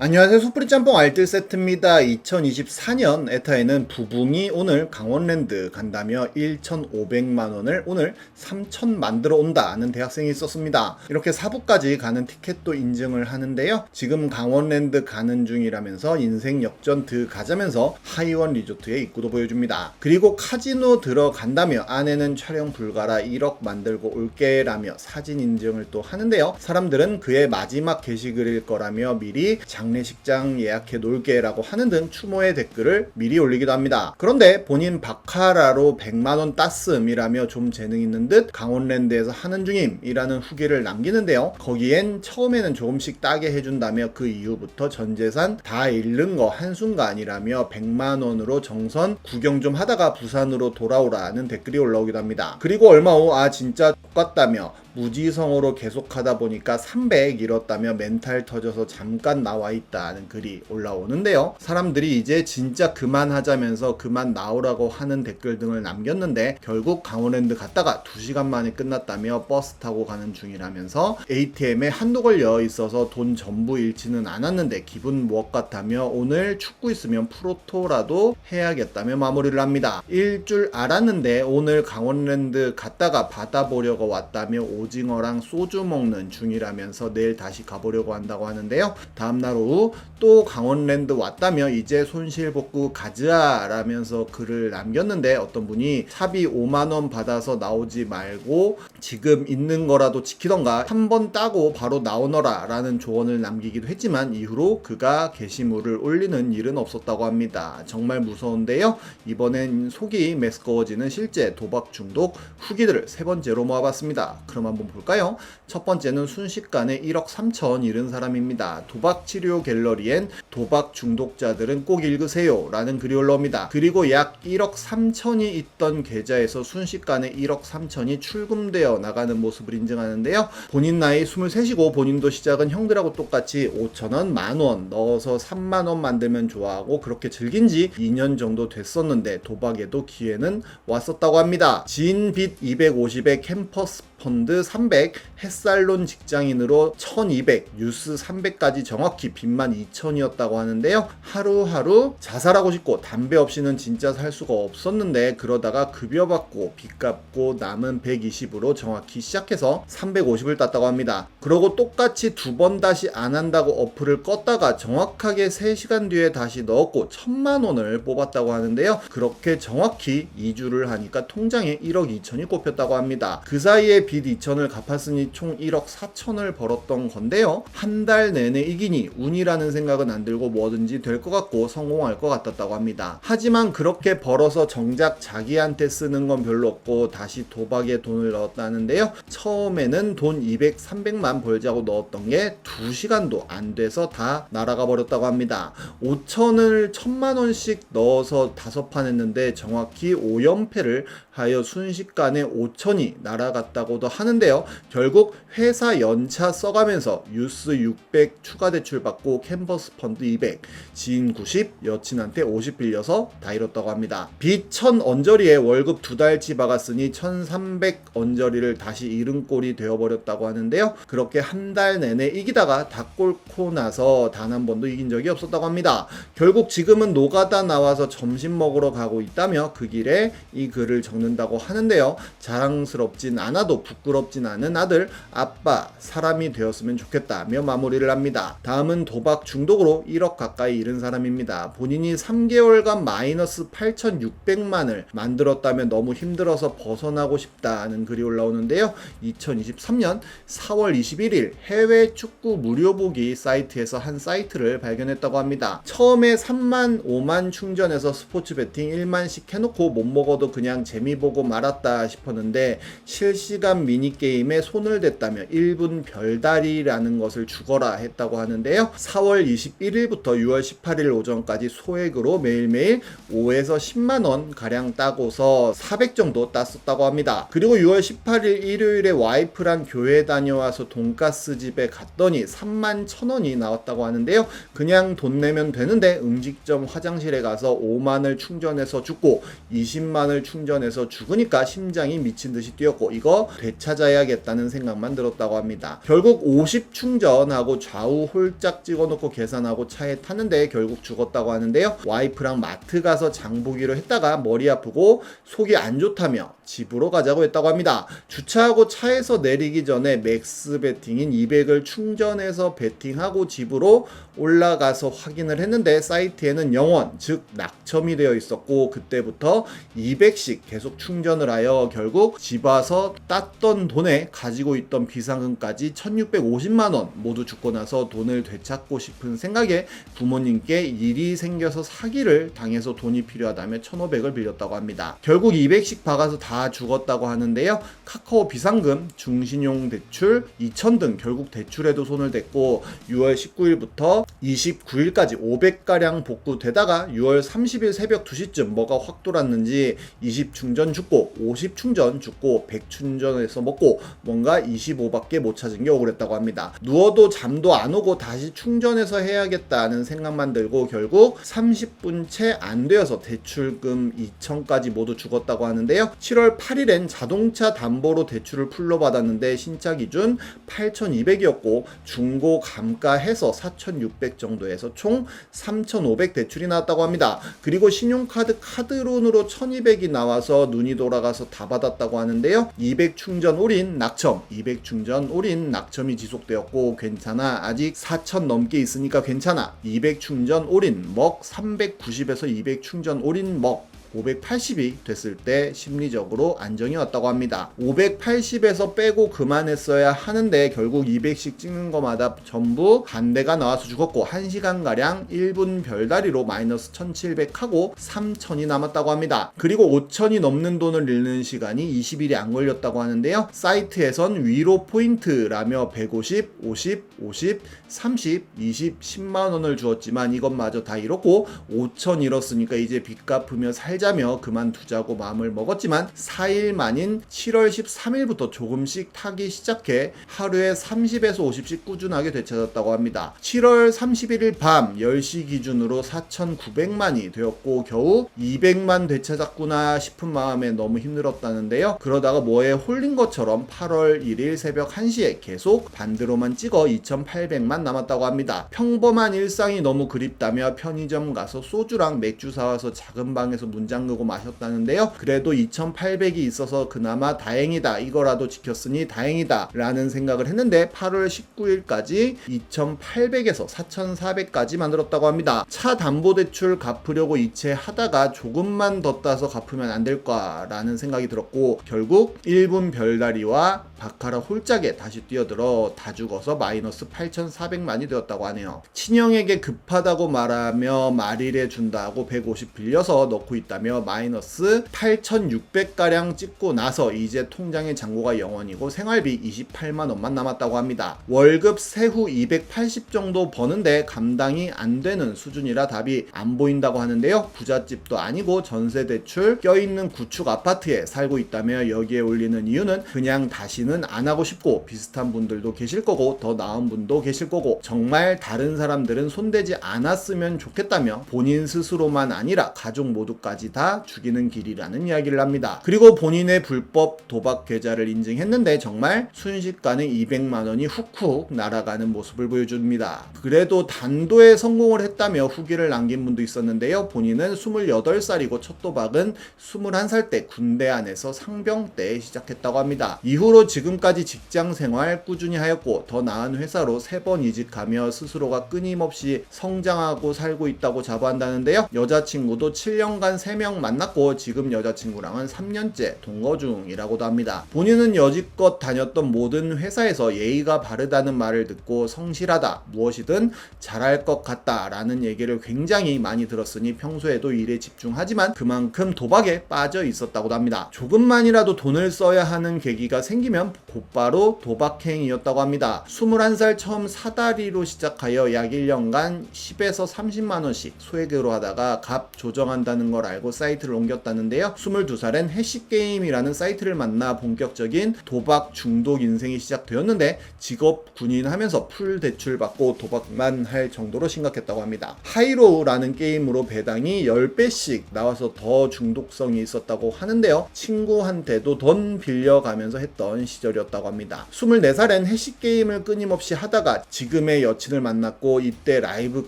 안녕하세요. 소프리 짬뽕 알뜰 세트입니다. 2024년 에타에는 부붕이 오늘 강원랜드 간다며 1,500만원을 오늘 3,000 만들어 온다는 대학생이 있었습니다. 이렇게 사부까지 가는 티켓도 인증을 하는데요. 지금 강원랜드 가는 중이라면서 인생 역전 드 가자면서 하이원 리조트에 입구도 보여줍니다. 그리고 카지노 들어간다며 아내는 촬영 불가라 1억 만들고 올게라며 사진 인증을 또 하는데요. 사람들은 그의 마지막 게시글일 거라며 미리 장 례식장 예약해 놓을게라고 하는 등 추모의 댓글을 미리 올리기도 합니다. 그런데 본인 바카라로 100만원 따씀이라며 좀 재능 있는 듯 강원랜드에서 하는 중임이라는 후기를 남기는데요. 거기엔 처음에는 조금씩 따게 해준다며 그 이후부터 전 재산 다 잃는 거 한순간이라며 100만원으로 정선 구경 좀 하다가 부산으로 돌아오라는 댓글이 올라오기도 합니다. 그리고 얼마 후 아 진짜 똑같다며 무지성으로 계속하다 보니까 300 잃었다며 멘탈 터져서 잠깐 나와 있다는 글이 올라오는데요. 사람들이 이제 진짜 그만하자면서 그만 나오라고 하는 댓글 등을 남겼는데 결국 강원랜드 갔다가 2시간 만에 끝났다며 버스 타고 가는 중이라면서 ATM에 한도 걸려 있어서 돈 전부 잃지는 않았는데 기분 무엇 같다며 오늘 축구 있으면 프로토라도 해야겠다며 마무리를 합니다. 일 줄 알았는데 오늘 강원랜드 갔다가 받아보려고 왔다며 오징어랑 소주 먹는 중이라면서 내일 다시 가보려고 한다고 하는데요. 다음날 오후 또 강원랜드 왔다며 이제 손실복구 가즈아 라면서 글을 남겼는데 어떤 분이 차비 5만원 받아서 나오지 말고 지금 있는 거라도 지키던가 한 번 따고 바로 나오너라 라는 조언을 남기기도 했지만 이후로 그가 게시물을 올리는 일은 없었다고 합니다. 정말 무서운데요. 이번엔 속이 메스꺼워지는 실제 도박 중독 후기들을 세 번째로 모아봤습니다. 그럼 한번 볼까요? 첫 번째는 순식간에 1억 3천 잃은 사람입니다. 도박 치료 갤러리엔 도박 중독자들은 꼭 읽으세요 라는 글이 올라옵니다. 그리고 약 1억 3천이 있던 계좌에서 순식간에 1억 3천이 출금되어 나가는 모습을 인증하는데요. 본인 나이 23이고 본인도 시작은 형들하고 똑같이 5천원, 만원 넣어서 3만원 만들면 좋아하고 그렇게 즐긴 지 2년 정도 됐었는데 도박에도 기회는 왔었다고 합니다. 지인 빚 250에 캠퍼스 펀드 300, 햇살론 직장인으로 1200, 뉴스 300까지 정확히 빚만 2000이었다고 하는데요. 하루하루 자살하고 싶고 담배 없이는 진짜 살 수가 없었는데 그러다가 급여 받고 빚 갚고 남은 120으로 정확히 시작해서 350을 땄다고 합니다. 그러고 똑같이 두 번 다시 안 한다고 어플을 껐다가 정확하게 3시간 뒤에 다시 넣었고 1000만 원을 뽑았다고 하는데요. 그렇게 정확히 2주를 하니까 통장에 1억 2천이 꼽혔다고 합니다. 그 사이에 빚 2천을 갚았으니 총 1억 4천을 벌었던 건데요. 한 달 내내 이기니 운 이라는 생각은 안 들고 뭐든지 될 것 같고 성공할 것 같았다고 합니다. 하지만 그렇게 벌어서 정작 자기한테 쓰는 건 별로 없고 다시 도박에 돈을 넣었다는데요. 처음에는 돈 200, 300만 벌자고 넣었던 게 2시간도 안 돼서 다 날아가 버렸다고 합니다. 5천을 1000만 원씩 넣어서 다섯 판 했는데 정확히 5연패를 하여 순식간에 5천이 날아갔다고도 하는데요. 결국 회사 연차 써가면서 유스 600 추가 대출 받고 캔버스 펀드 200, 지인 90, 여친한테 50 빌려서 다 잃었다고 합니다. 빚 1000 언저리에 월급 두 달치 박았으니 1300 언저리를 다시 잃은 꼴이 되어버렸다고 하는데요. 그렇게 한 달 내내 이기다가 다 꼴고 나서 단 한 번도 이긴 적이 없었다고 합니다. 결국 지금은 노가다 나와서 점심 먹으러 가고 있다며 그 길에 이 글을 적는다고 하는데요. 자랑스럽진 않아도 부끄럽진 않은 아들, 아빠, 사람이 되었으면 좋겠다며 마무리를 합니다. 다음은 도박 중독으로 1억 가까이 잃은 사람입니다. 본인이 3개월간 마이너스 8,600만을 만들었다면 너무 힘들어서 벗어나고 싶다는 글이 올라오는데요. 2023년 4월 21일 해외 축구 무료 보기 사이트에서 한 사이트를 발견했다고 합니다. 처음에 3만 5만 충전해서 스포츠 베팅 1만씩 해놓고 못 먹어도 그냥 재미 보고 말았다 싶었는데 실시간 미니게임에 손을 댔다며 1분 별다리라는 것을 죽어라 했다고 하는데요. 4월 21일부터 6월 18일 오전까지 소액으로 매일매일 5에서 10만 원 가량 따고서 400 정도 땄었다고 합니다. 그리고 6월 18일 일요일에 와이프랑 교회 다녀와서 돈가스 집에 갔더니 3만 1천 원이 나왔다고 하는데요. 그냥 돈 내면 되는데 음식점 화장실에 가서 5만을 충전해서 죽고 20만을 충전해서 죽으니까 심장이 미친 듯이 뛰었고 이거 되찾아야겠다는 생각만 들었다고 합니다. 결국 50 충전하고 좌우 홀짝 딱 찍어놓고 계산하고 차에 탔는데 결국 죽었다고 하는데요. 와이프랑 마트 가서 장 보기로 했다가 머리 아프고 속이 안 좋다며 집으로 가자고 했다고 합니다. 주차하고 차에서 내리기 전에 맥스 베팅인 200을 충전해서 베팅하고 집으로 올라가서 확인을 했는데 사이트에는 0원, 즉 낙첨이 되어 있었고 그때부터 200씩 계속 충전을 하여 결국 집 와서 땄던 돈에 가지고 있던 비상금까지 1650만 원 모두 죽고 나서 돈을 되찾 고 싶은 생각에 부모님께 일이 생겨서 사기를 당해서 돈이 필요하다며 1500을 빌렸다고 합니다. 결국 200씩 박아서 다 죽었다고 하는데요. 카카오 비상금, 중신용 대출, 2000등 결국 대출에도 손을 댔고 6월 19일부터 29일까지 500가량 복구되다가 6월 30일 새벽 2시쯤 뭐가 확 돌았는지 20 충전 죽고 50 충전 죽고 100 충전해서 먹고 뭔가 25밖에 못 찾은 게 억울했다고 합니다. 누워도 잠도 안 오고 다시 충 전해서 해야겠다는 생각만 들고 결국 30분 채 안 되어서 대출금 2천까지 모두 죽었다고 하는데요. 7월 8일엔 자동차 담보로 대출을 풀로 받았는데 신차 기준 8,200이었고 중고 감가해서 4,600 정도에서 총 3,500 대출이 나왔다고 합니다. 그리고 신용카드 카드론으로 1,200이 나와서 눈이 돌아가서 다 받았다고 하는데요. 200 충전 올인 낙첨, 200 충전 올인 낙첨이 지속되었고 괜찮아 아직 4,000 넘게 있으니까 괜찮아. 200 충전 올인 먹 390에서 200 충전 올인 먹 580이 됐을 때 심리적으로 안정이 왔다고 합니다. 580에서 빼고 그만했어야 하는데 결국 200씩 찍는 것마다 전부 반대가 나와서 죽었고 1시간가량 1분 별다리로 마이너스 1700하고 3000이 남았다고 합니다. 그리고 5000이 넘는 돈을 잃는 시간이 20일이 안 걸렸다고 하는데요. 사이트에선 위로 포인트라며 150, 50, 50, 30, 20, 10만 원을 주었지만 이것마저 다 잃었고 5천 잃었으니까 이제 빚 갚으며 살자 며 그만두자고 마음을 먹었지만 4일 만인 7월 13일부터 조금씩 타기 시작해 하루에 30에서 50씩 꾸준하게 되찾았다고 합니다. 7월 31일 밤 10시 기준으로 4,900만이 되었고 겨우 200만 되찾았구나 싶은 마음에 너무 힘들었다는데요. 그러다가 뭐에 홀린 것처럼 8월 1일 새벽 1시에 계속 반대로만 찍어 2,800만 남았다고 합니다. 평범한 일상이 너무 그립다며 편의점 가서 소주랑 맥주 사와서 작은 방에서 문 잠그고 마셨다는데요. 그래도 2,800이 있어서 그나마 다행이다. 이거라도 지켰으니 다행이다. 라는 생각을 했는데 8월 19일까지 2,800에서 4,400까지 만들었다고 합니다. 차 담보대출 갚으려고 이체하다가 조금만 더 따서 갚으면 안 될까라는 생각이 들었고 결국 1분 별다리와 바카라 홀짝에 다시 뛰어들어 다 죽어서 마이너스 8,400만이 되었다고 하네요. 친형에게 급하다고 말하며 말일해 준다고 150 빌려서 넣고 있다 며 마이너스 8,600가량 찍고 나서 이제 통장의 잔고가 0원이고 생활비 28만 원만 남았다고 합니다. 월급 세후 280 정도 버는데 감당이 안 되는 수준이라 답이 안 보인다고 하는데요. 부잣집도 아니고 전세 대출 껴있는 구축 아파트에 살고 있다며 여기에 올리는 이유는 그냥 다시는 안 하고 싶고 비슷한 분들도 계실 거고 더 나은 분도 계실 거고 정말 다른 사람들은 손대지 않았으면 좋겠다며 본인 스스로만 아니라 가족 모두까지 다 죽이는 길이라는 이야기를 합니다. 그리고 본인의 불법 도박 계좌를 인증했는데 정말 순식간에 200만 원이 훅훅 날아가는 모습을 보여줍니다. 그래도 단도에 성공을 했다며 후기를 남긴 분도 있었는데요. 본인은 28살이고 첫 도박은 21살 때 군대 안에서 상병 때 시작했다고 합니다. 이후로 지금까지 직장 생활 꾸준히 하였고 더 나은 회사로 세번 이직하며 스스로가 끊임없이 성장하고 살고 있다고 자부한다는데요. 여자친구도 7년간 3명 만났고 지금 여자친구랑은 3년째 동거 중이라고도 합니다. 본인은 여지껏 다녔던 모든 회사에서 예의가 바르다는 말을 듣고 성실하다, 무엇이든 잘할 것 같다 라는 얘기를 굉장히 많이 들었으니 평소에도 일에 집중하지만 그만큼 도박에 빠져 있었다고도 합니다. 조금만이라도 돈을 써야 하는 계기가 생기면 곧바로 도박행위였다고 합니다. 21살 처음 사다리로 시작하여 약 1년간 10에서 30만 원씩 소액으로 하다가 값 조정한다는 걸 알고 알고 사이트를 옮겼다는데요. 22살엔 해시게임이라는 사이트를 만나 본격적인 도박 중독 인생이 시작되었는데 직업 군인 하면서 풀 대출 받고 도박만 할 정도로 심각했다고 합니다. 하이로우라는 게임으로 배당이 10배씩 나와서 더 중독성이 있었다고 하는데요. 친구한테도 돈 빌려가면서 했던 시절이었다고 합니다. 24살엔 해시게임을 끊임없이 하다가 지금의 여친을 만났고 이때 라이브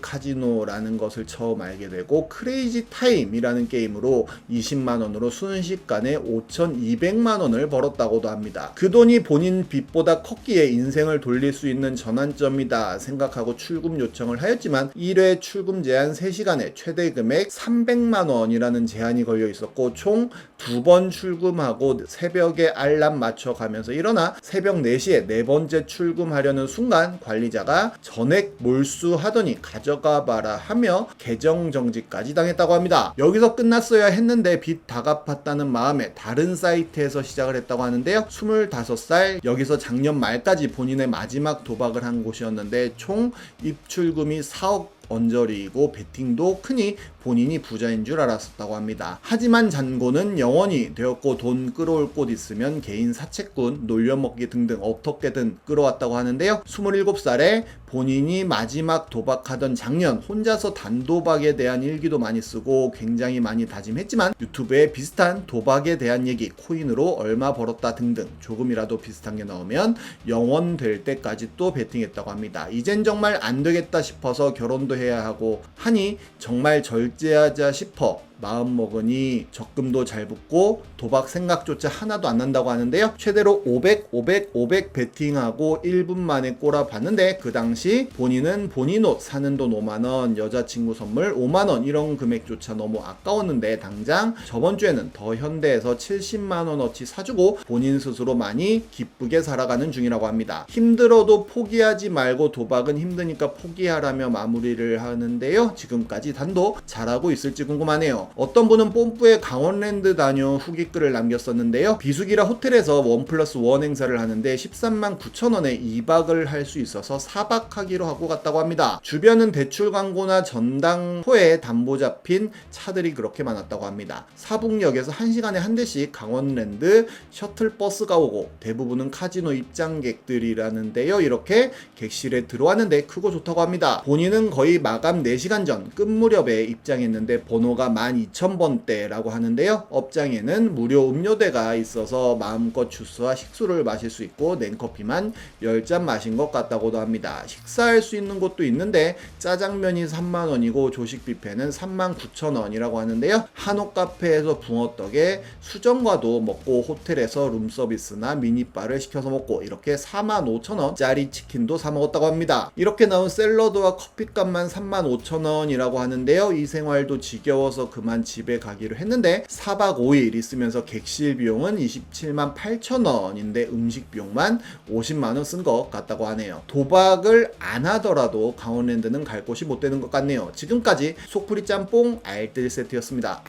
카지노라는 것을 처음 알게 되고 크레이지 타임이라는 게임 으로 20만 원으로 순식간에 5,200만 원을 벌었다고도 합니다. 그 돈이 본인 빚보다 컸기에 인생을 돌릴 수 있는 전환점이다 생각하고 출금 요청을 하였지만 1회 출금 제한 3시간에 최대 금액 300만 원이라는 제한이 걸려 있었고 총 두 번 출금하고 새벽에 알람 맞춰 가면서 일어나 새벽 4시에 네 번째 출금하려는 순간 관리자가 전액 몰수하더니 가져가 봐라 하며 계정 정지까지 당했다고 합니다. 여기서 끝 났어야 했는데 빚 다 갚았다는 마음에 다른 사이트에서 시작을 했다고 하는데요. 25살 여기서 작년 말까지 본인의 마지막 도박을 한 곳이었는데 총 입출금이 4억 언저리이고 베팅도 크니 본인이 부자인 줄 알았었다고 합니다. 하지만 잔고는 영원히 되었고 돈 끌어올 곳 있으면 개인 사채꾼, 놀려먹기 등등 어떻게든 끌어왔다고 하는데요. 27살에 본인이 마지막 도박하던 작년 혼자서 단도박에 대한 일기도 많이 쓰고 굉장히 많이 다짐했지만 유튜브에 비슷한 도박에 대한 얘기, 코인으로 얼마 벌었다 등등 조금이라도 비슷한 게 나오면 영원 될 때까지 또 베팅했다고 합니다. 이젠 정말 안 되겠다 싶어서 결혼도 해야 하고 하니 정말 절 제하자 싶어 마음 먹으니 적금도 잘 붙고 도박 생각조차 하나도 안 난다고 하는데요. 최대로 500, 500, 500 베팅하고 1분 만에 꼬라봤는데 그 당시 본인은 본인 옷 사는 돈 5만 원, 여자친구 선물 5만 원 이런 금액조차 너무 아까웠는데 당장 저번 주에는 더 현대에서 70만 원어치 사주고 본인 스스로 많이 기쁘게 살아가는 중이라고 합니다. 힘들어도 포기하지 말고 도박은 힘드니까 포기하라며 마무리를 하는데요. 지금까지 단도 잘하고 있을지 궁금하네요. 어떤 분은 뽐뿌에 강원랜드 다녀 후기 글을 남겼었는데요. 비수기라 호텔에서 원 플러스 원 행사를 하는데 13만 9천 원에 2박을 할 수 있어서 4박하기로 하고 갔다고 합니다. 주변은 대출 광고나 전당포에 담보 잡힌 차들이 그렇게 많았다고 합니다. 사북역에서 1시간에 한 대씩 강원랜드 셔틀버스가 오고 대부분은 카지노 입장객들이라는데요. 이렇게 객실에 들어왔는데 크고 좋다고 합니다. 본인은 거의 마감 4시간 전 끝 무렵에 입장했는데 번호가 12,000번대라고 하는데요. 업장에는 무료 음료대가 있어서 마음껏 주스와 식수를 마실 수 있고 냉커피만 10잔 마신 것 같다고도 합니다. 식사할 수 있는 곳도 있는데 짜장면이 3만원이고 조식 뷔페는 39,000원이라고 하는데요. 한옥 카페에서 붕어떡에 수정과도 먹고 호텔에서 룸서비스나 미니바를 시켜서 먹고 이렇게 45,000원짜리 치킨도 사 먹었다고 합니다. 이렇게 나온 샐러드와 커피값만 35,000원이라고 하는데요. 이 생활도 지겨워서 그만 집에 가기로 했는데 4박 5일 있으면서 객실 비용은 27만 8천 원인데 음식 비용만 50만 원 쓴 것 같다고 하네요. 도박을 안 하더라도 강원랜드는 갈 곳이 못 되는 것 같네요. 지금까지 속풀이 짬뽕 알뜰 세트였습니다.